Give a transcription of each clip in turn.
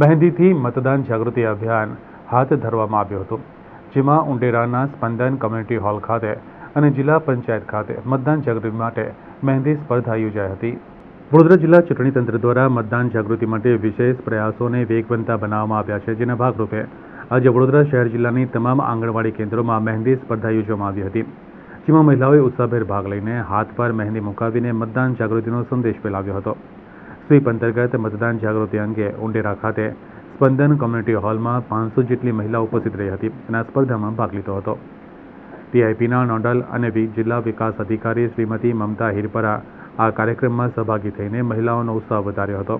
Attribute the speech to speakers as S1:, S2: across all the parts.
S1: મહેંદીથી મતદાન જાગૃતિ અભિયાન હાથ ધરવામાં આવ્યું હતું. જેમાં ઉંડેરાના સ્પંદન કમ્યુનિટી હોલ ખાતે અને જિલ્લા પંચાયત ખાતે મતદાન જાગૃતિ માટે મહેંદી સ્પર્ધા યોજાઈ હતી. વડોદરા જિલ્લા ચૂંટણી તંત્ર દ્વારા મતદાન જાગૃતિ માટે વિશેષ પ્રયાસોને વેગવંતા બનાવવામાં આવ્યા છે. જેના ભાગરૂપે આજે વડોદરા શહેર જિલ્લાની તમામ આંગણવાડી કેન્દ્રોમાં મહેંદી સ્પર્ધા યોજવામાં આવી હતી. જેમાં મહિલાઓએ ઉત્સાહભેર ભાગ લઈને હાથ પર મહેંદી મુકાવીને મતદાન જાગૃતિનો સંદેશ ફેલાવ્યો હતો. સ્વીપ અંતર્ગત મતદાન જાગૃતિ અંગે ઉંડેરા ખાતે સ્પંદન કોમ્યુનિટી હોલમાં પાંચસો જેટલી મહિલાઓ ઉપસ્થિત રહી હતી. અને આ સ્પર્ધામાં ભાગ લીધો હતો. ટીઆઈપીના નોડલ અને જિલ્લા વિકાસ અધિકારી શ્રીમતી મમતા હિરપરા આ કાર્યક્રમમાં સહભાગી થઈને મહિલાઓનો ઉત્સાહ વધાર્યો હતો.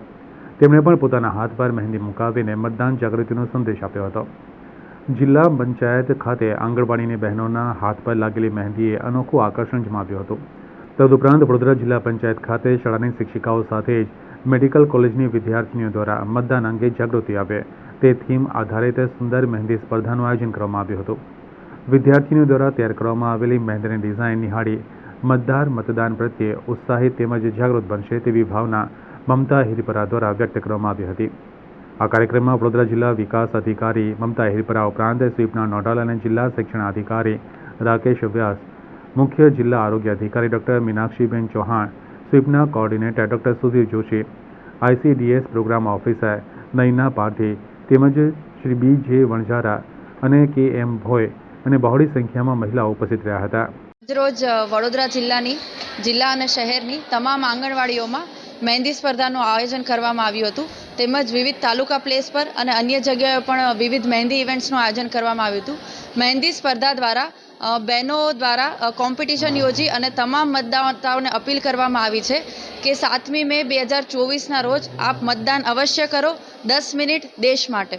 S1: તેમણે પણ પોતાના હાથ પર મહેંદી મુકાવીને મતદાન જાગૃતિનો સંદેશ આપ્યો હતો. જિલ્લા પંચાયત ખાતે આંગણવાડીની બહેનોના હાથ પર લાગેલી મહેંદીએ અનોખું આકર્ષણ જમાવ્યું હતું. તદુપરાંત વડોદરા જિલ્લા પંચાયત ખાતે શાળાની શિક્ષિકાઓ સાથે જ મેડિકલ કોલેજની વિદ્યાર્થીનીઓ દ્વારા મતદાન અંગે જાગૃતિ આપે તે થીમ આધારિત સુંદર મહેંદી સ્પર્ધાનું આયોજન કરવામાં આવ્યું હતું. વિદ્યાર્થીનીઓ દ્વારા તૈયાર કરવામાં આવેલી મહેંદીની ડિઝાઇન નિહાળી મતદાર મતદાન પ્રત્યે ઉત્સાહિત તેમજ જાગૃત બનશે તેવી ભાવના મમતા હિરપરા દ્વારા વ્યક્ત કરવામાં આવી હતી. આ કાર્યક્રમમાં વડોદરા જિલ્લા વિકાસ અધિકારી મમતા હિરપરા ઉપરાંત સ્વીપના નોડલ અને જિલ્લા શિક્ષણ અધિકારી રાકેશ વ્યાસ, મુખ્ય જિલ્લા આરોગ્ય અધિકારી doctor Meenakshiben Chauhan, સ્વીપના coordinator doctor Sudhir Joshi ICDS program officer Naina Pardhi તેમજ શ્રી બી જે વણઝારા અને કે એમ ભોય અને બહોળી સંખ્યામાં મહિલાઓ ઉપસ્થિત રહ્યા હતા.
S2: રોજ વડોદરા જિલ્લાની, જિલ્લા અને શહેરની તમામ આંગણવાડીઓમાં મહેંદી સ્પર્ધાનું આયોજન કરવામાં આવ્યું હતું. તેમજ વિવિધ તાલુકા પ્લેસ પર અને અન્ય જગ્યાએ પણ વિવિધ મહેંદી ઇવેન્ટ્સનું આયોજન કરવામાં આવ્યું હતું. મહેંદી સ્પર્ધા દ્વારા બહેનો દ્વારા કોમ્પિટિશન યોજી અને તમામ મતદાતાઓને અપીલ કરવામાં આવી છે કે સાતમી મે બે હજાર ચોવીસના રોજ આપ મતદાન અવશ્ય કરો દસ મિનિટ દેશ માટે.